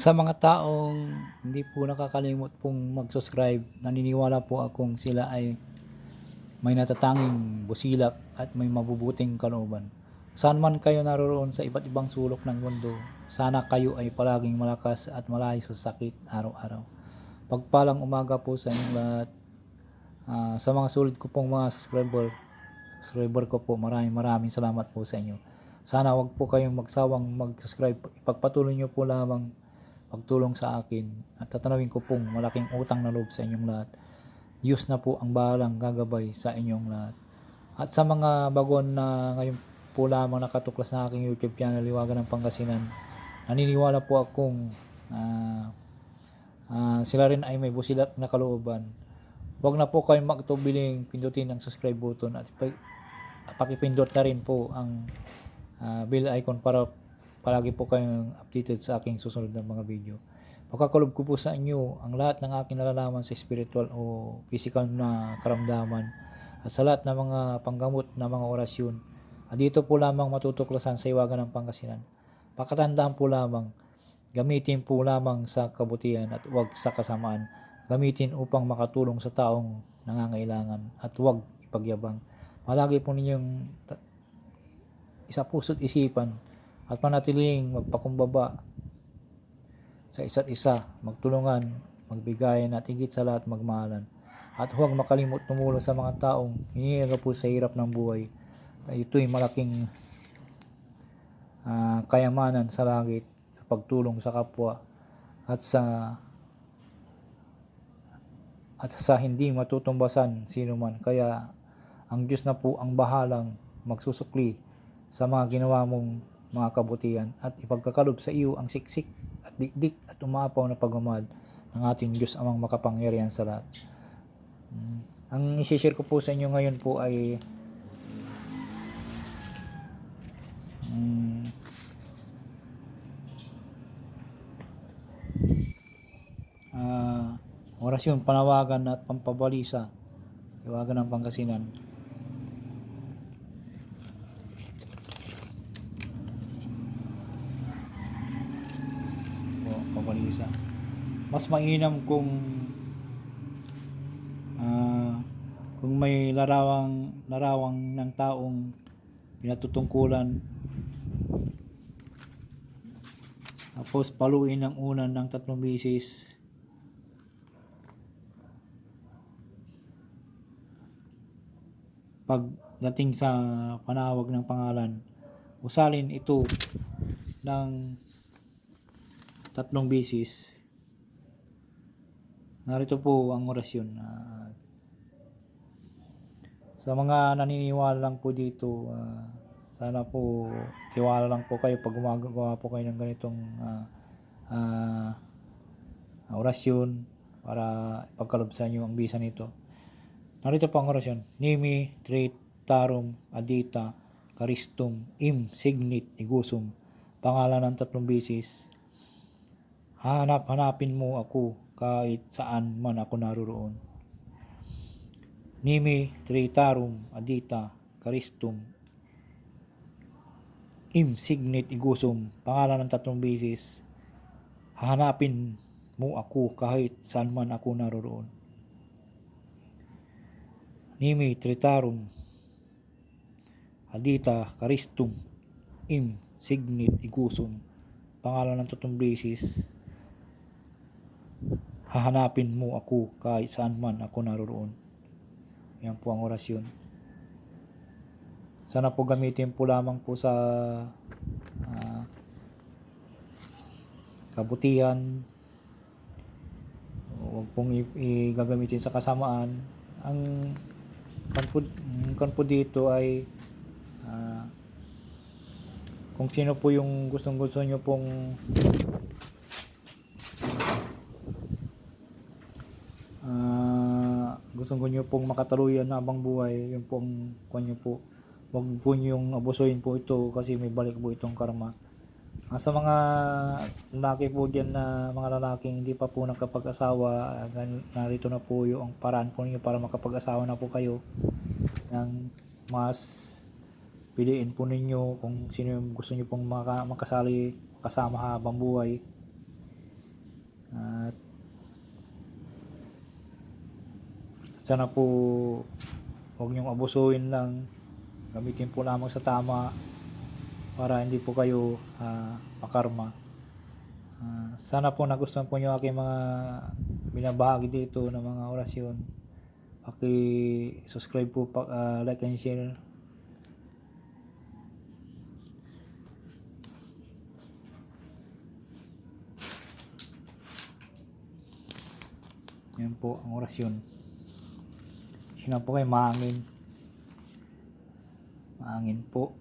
Sa mga taong hindi po nakakalimot pong mag-subscribe, naniniwala po akong sila ay may natatanging busilak at may mabubuting kalooban. Saan man kayo naroroon sa iba't ibang sulok ng mundo, sana kayo ay palaging malakas at malayo sa sakit araw-araw. Pagpalang umaga po sa inyong lahat. Ah, sa mga sulit ko pong mga subscriber, subscriber ko po, maraming maraming salamat po sa inyo. Sana wag po kayong magsawang mag-subscribe. Ipagpatuloy nyo po lamang pagtulong sa akin at tatanawin ko pong malaking utang na loob sa inyong lahat. Diyos na po ang bahalang gagabay sa inyong lahat. At sa mga bagon na ngayon po lamang nakatuklas sa aking YouTube channel, Liwagan ng Pangasinan, naniniwala po akong ah, ah, sila rin ay may busilak na kalooban. Huwag na po kayong magtubiling pindutin ang subscribe button at pakipindot na rin po ang ah, bell icon para palagi po kayong updated sa aking susunod na mga video. Pagkakalob ko po sa inyo ang lahat ng aking nalalaman sa spiritual o physical na karamdaman at sa lahat ng mga panggamot na mga orasyon. At dito po lamang matutuklasan sa iwagan ng Pangasinan. Pakatandaan po lamang, gamitin po lamang sa kabutihan at huwag sa kasamaan. Gamitin upang makatulong sa taong nangangailangan at huwag ipagyabang. Palagi po ninyong isa puso't isipan at manatiling magpakumbaba sa isa't isa, magtulungan, magbigayan at higit sa lahat magmahalan. At huwag makalimot tumulong sa mga taong hinihirap sa hirap ng buhay. Ito'y malaking ah, kayamanan sa langit sa pagtulong sa kapwa at sa at sa hindi matutumbasan sino man. Kaya ang Diyos na po ang bahalang magsusukli sa mga ginawa mong mga kabutihan at ipagkakalob sa iyo ang siksik at dikdik at umapaw na pagmamahal ng ating Diyos amang makapangyarihan sa lahat. Mm. Ang isi-share ko po sa inyo ngayon po ay mm, ah, orasyon panawagan at pampabalisa iwagan ng Pangasinan pabalisa mas mainam kung ah, kung may larawang larawang ng taong pinatutungkulan. Tapos paluin ng unan ng tatlong bisis pagdating sa panawag ng pangalan usalin ito ng tatlong bisis. Narito po ang orasyon Ah, sa mga naniniwala lang po dito ah, sana po tiwala lang po kayo pag gumagawa po kayo ng ganitong ah, ah, orasyon para ipagkalob sa inyo ang bisa nito. Narito po ang orasyon. Nimi tritarum adita karistum im signit igusum. Pangalan ng tatlong bisis hanap hanapin mo ako kahit saan man ako naroroon. Nimi Tritarum Adita Caristum Im Igusum. Pangalan ng tatlong beses hahanapin mo ako kahit saan man ako naroroon. Nimi Tritarum Adita Caristum Im Signit Igusum. Pangalan ng tatlong beses hahanapin mo ako kahit saan man ako naroroon yan po ang orasyon. Sana po gamitin po lamang po sa ah, kabutihan. Huwag pong i-gagamitin sa kasamaan. Ang kan po, ang kan po dito ay ah, kung sino po yung gustong gusto nyo pong gustong nyo pong makataluyan na abang buhay, yun kwan nyo po. Huwag po nyong abusuhin po ito kasi may balik po itong karma. Ah, sa mga lalaki po dyan na mga lalaking hindi pa po nakapag-asawa, ah, narito na po yung paraan po ninyo para makapag-asawa na po kayo ng mas piliin po ninyo kung sino yung gusto nyo pong maka, makasali kasama habang buhay. At sana po huwag niyong abusuin lang. Gamitin po lamang sa tama para hindi po kayo ah, makarma. Ah, sana po nagustuhan po niyo aking mga binabahagi dito ng mga orasyon. Paki-subscribe po, ah, like and share. Yan po ang orasyon. Sina po kayo? Mahangin. Mahangin po.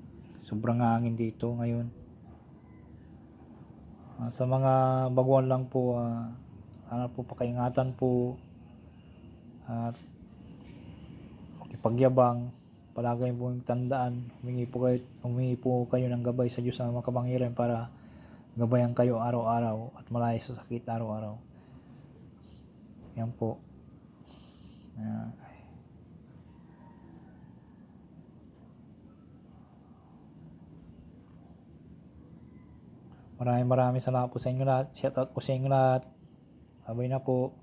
Sobrang hangin dito ngayon. Ah, sa mga baguhan lang po, ah, sana po pakaingatan po. At ipagyabang palagay po yung tandaan. Humingi po kayo, humingi po kayo ng gabay sa Diyos na makapangyarihan para gabayan kayo araw-araw at malayo sa sakit araw-araw. Yan po. Ah, Maraming maraming salamat po sa inyo lahat. Shout out po sa inyo lahat. Babay na po.